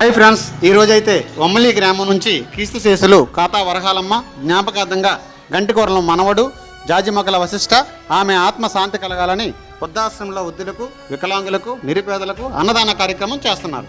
Hi friends ఈరోజైతే వమ్మలి గ్రామం నుంచి క్రీస్తు శేషులు కాతా వరహాలమ్మ జ్ఞాపకార్థంగా గంటికూరల మనవడు జాజిమొగల వశిష్ట ఆమె ఆత్మ శాంతి కలగాలని వృద్ధాశ్రమంలో వృద్ధులకు వికలాంగులకు నిరుపేదలకు అన్నదాన కార్యక్రమం చేస్తున్నారు.